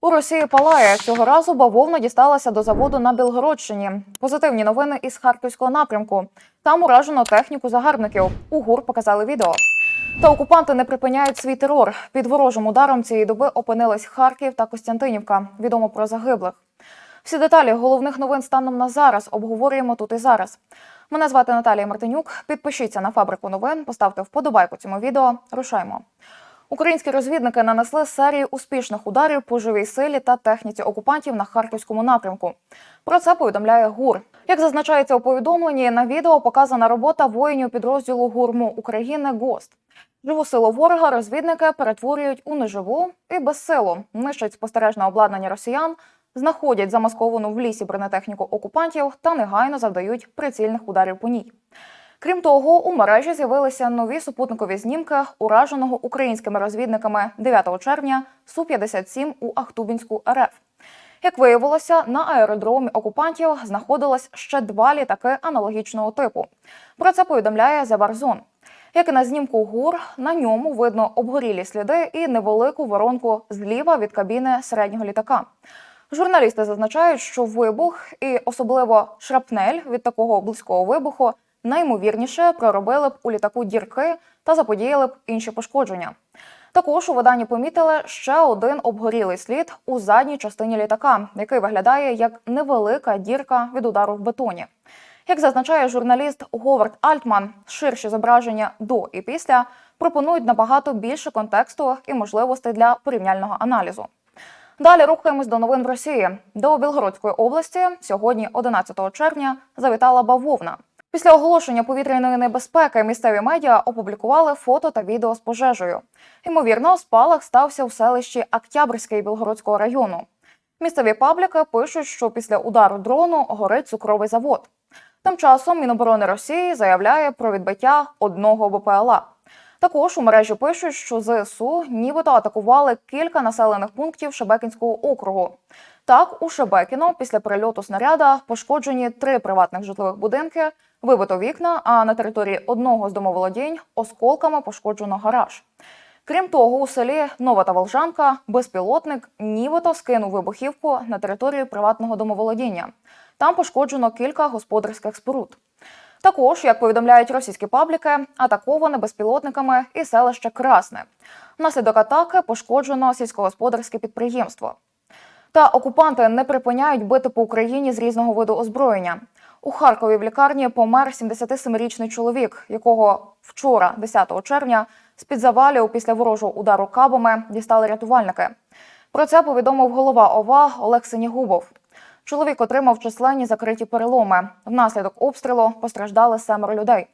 У Росії палає цього разу бавовна дісталася до заводу на Білгородщині. Позитивні новини із харківського напрямку. Там уражено техніку загарбників. У ГУР показали відео. Та окупанти не припиняють свій терор. Під ворожим ударом цієї доби опинились Харків та Костянтинівка. Відомо про загиблих. Всі деталі головних новин станом на зараз обговорюємо тут і зараз. Мене звати Наталія Мартинюк. Підпишіться на фабрику новин, поставте вподобайку цьому відео. Рушаймо. Українські розвідники нанесли серію успішних ударів по живій силі та техніці окупантів на харківському напрямку. Про це повідомляє ГУР. Як зазначається у повідомленні, на відео показана робота воїнів підрозділу ГУРМу України ГОСТ. Живу силу ворога розвідники перетворюють у неживу і безсилу, нищать спостережне обладнання росіян, знаходять замасковану в лісі бронетехніку окупантів та негайно завдають прицільних ударів по ній. Крім того, у мережі з'явилися нові супутникові знімки ураженого українськими розвідниками 9 червня Су-57 у Ахтубінську РФ. Як виявилося, на аеродромі окупантів знаходилось ще два літаки аналогічного типу. Про це повідомляє Заварзон. Як і на знімку ГУР, на ньому видно обгорілі сліди і невелику воронку зліва від кабіни середнього літака. Журналісти зазначають, що вибух і особливо шрапнель від такого близького вибуху наймовірніше проробили б у літаку дірки та заподіяли б інші пошкодження. Також у виданні помітили ще один обгорілий слід у задній частині літака, який виглядає як невелика дірка від удару в бетоні. Як зазначає журналіст Говард Альтман, ширші зображення до і після пропонують набагато більше контексту і можливостей для порівняльного аналізу. Далі рухаємось до новин в Росії. До Білгородської області сьогодні, 11 червня, завітала бавовна. Після оголошення повітряної небезпеки місцеві медіа опублікували фото та відео з пожежею. Ймовірно, спалах стався у селищі Октябрьський Білгородського району. Місцеві пабліки пишуть, що після удару дрону горить цукровий завод. Тим часом Міноборони Росії заявляє про відбиття одного БПЛА. Також у мережі пишуть, що ЗСУ нібито атакували кілька населених пунктів Шебекінського округу. Так, у Шебекіно після прильоту снаряда пошкоджені три приватних житлових будинки, вибито вікна, а на території одного з домоволодінь осколками пошкоджено гараж. Крім того, у селі Нова та Волжанка безпілотник нібито скинув вибухівку на територію приватного домоволодіння. Там пошкоджено кілька господарських споруд. Також, як повідомляють російські пабліки, атаковане безпілотниками і селище Красне. Внаслідок атаки пошкоджено сільськогосподарське підприємство. Та окупанти не припиняють бити по Україні з різного виду озброєння. У Харкові в лікарні помер 77-річний чоловік, якого вчора, 10 червня, з-під завалів після ворожого удару кабами дістали рятувальники. Про це повідомив голова ОВА Олег Синігубов. Чоловік отримав численні закриті переломи. Внаслідок обстрілу постраждали семеро людей.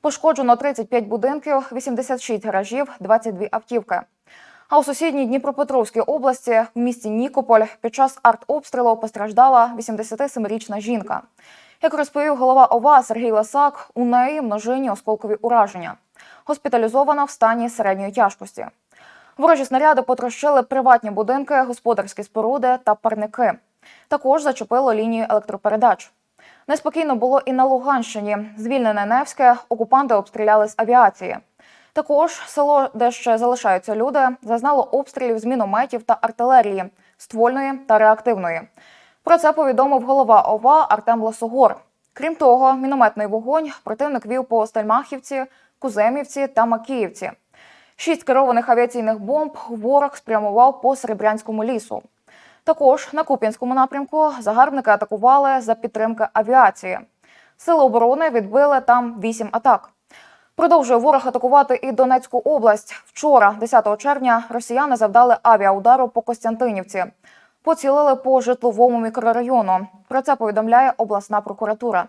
Пошкоджено 35 будинків, 86 гаражів, 22 автівки. А у сусідній Дніпропетровській області в місті Нікополь під час артобстрілу постраждала 87-річна жінка. Як розповів голова ОВА Сергій Ласак, у неї множинні осколкові ураження. Госпіталізована в стані середньої тяжкості. Ворожі снаряди потрощили приватні будинки, господарські споруди та парники. Також зачепило лінію електропередач. Неспокійно було і на Луганщині. Звільнене Невське окупанти обстріляли з авіації. Також село, де ще залишаються люди, зазнало обстрілів з мінометів та артилерії, ствольної та реактивної. Про це повідомив голова ОВА Артем Лосогор. Крім того, мінометний вогонь противник вів по Стальмахівці, Куземівці та Макіївці. Шість керованих авіаційних бомб ворог спрямував по Серебрянському лісу. Також на Куп'янському напрямку загарбники атакували за підтримки авіації. Сили оборони відбили там вісім атак. Продовжує ворог атакувати і Донецьку область. Вчора, 10 червня, росіяни завдали авіаудару по Костянтинівці. Поцілили по житловому мікрорайону. Про це повідомляє обласна прокуратура.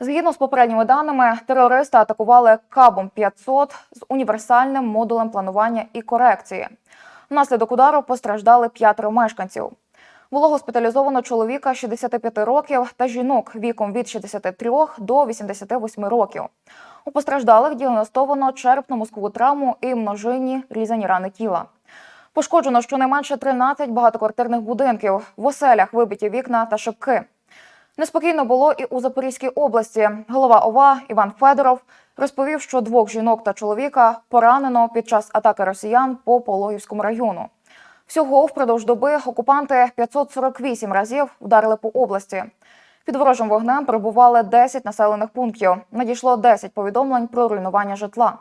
Згідно з попередніми даними, терористи атакували кабом 500 з універсальним модулем планування і корекції. Внаслідок удару постраждали п'ятеро мешканців. Було госпіталізовано чоловіка 65 років та жінок віком від 63 до 88 років. У постраждалих діагностовано черепно-мозкову травму і множинні різані рани тіла. Пошкоджено щонайменше 13 багатоквартирних будинків, в оселях вибиті вікна та шибки. Неспокійно було і у Запорізькій області. Голова ОВА Іван Федоров розповів, що двох жінок та чоловіка поранено під час атаки росіян по Пологівському району. Всього впродовж доби окупанти 548 разів вдарили по області. Під ворожим вогнем перебували 10 населених пунктів. Надійшло 10 повідомлень про руйнування житла.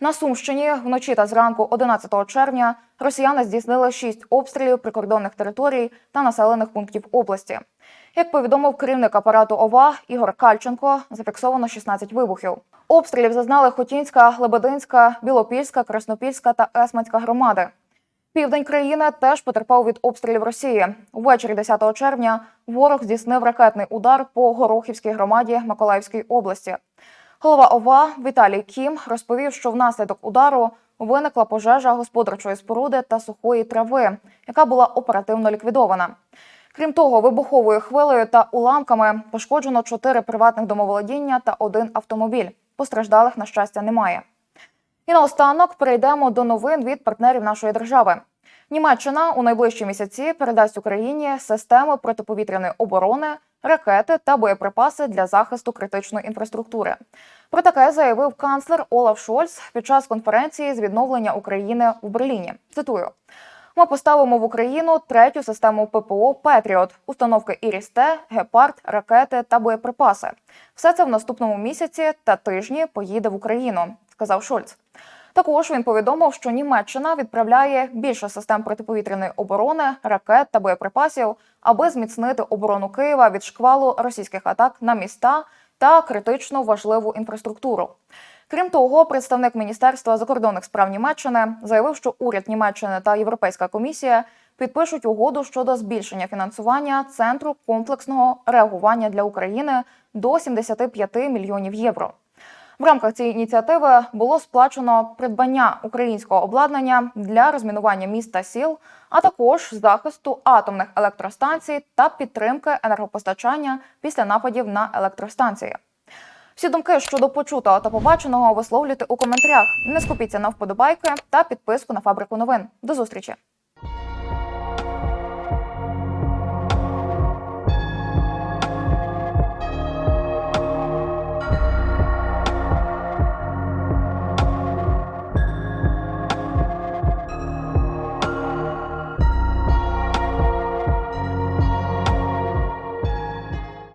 На Сумщині вночі та зранку 11 червня росіяни здійснили 6 обстрілів прикордонних територій та населених пунктів області. Як повідомив керівник апарату ОВА Ігор Кальченко, зафіксовано 16 вибухів. Обстрілів зазнали Хотінська, Лебединська, Білопільська, Краснопільська та Есманська громади. Південь країни теж потерпав від обстрілів Росії. Увечері 10 червня ворог здійснив ракетний удар по Горохівській громаді Миколаївської області. Голова ОВА Віталій Кім розповів, що внаслідок удару виникла пожежа господарчої споруди та сухої трави, яка була оперативно ліквідована. Крім того, вибуховою хвилею та уламками пошкоджено чотири приватних домоволодіння та один автомобіль. Постраждалих, на щастя, немає. І наостанок перейдемо до новин від партнерів нашої держави. Німеччина у найближчі місяці передасть Україні системи протиповітряної оборони, ракети та боєприпаси для захисту критичної інфраструктури. Про таке заявив канцлер Олаф Шольц під час конференції з відновлення України в Берліні. Цитую. Ми поставимо в Україну третю систему ППО Петріот, установки Ірісте, Гепард, ракети та боєприпаси. Все це в наступному місяці та тижні поїде в Україну, сказав Шольц. Також він повідомив, що Німеччина відправляє більше систем протиповітряної оборони, ракет та боєприпасів, аби зміцнити оборону Києва від шквалу російських атак на міста та критично важливу інфраструктуру. Крім того, представник Міністерства закордонних справ Німеччини заявив, що уряд Німеччини та Європейська комісія підпишуть угоду щодо збільшення фінансування центру комплексного реагування для України до 75 мільйонів євро. В рамках цієї ініціативи було сплачено придбання українського обладнання для розмінування міст та сіл, а також захисту атомних електростанцій та підтримки енергопостачання після нападів на електростанції. Всі думки щодо почутого та побаченого висловлюйте у коментарях. Не скупіться на вподобайки та підписку на фабрику новин. До зустрічі!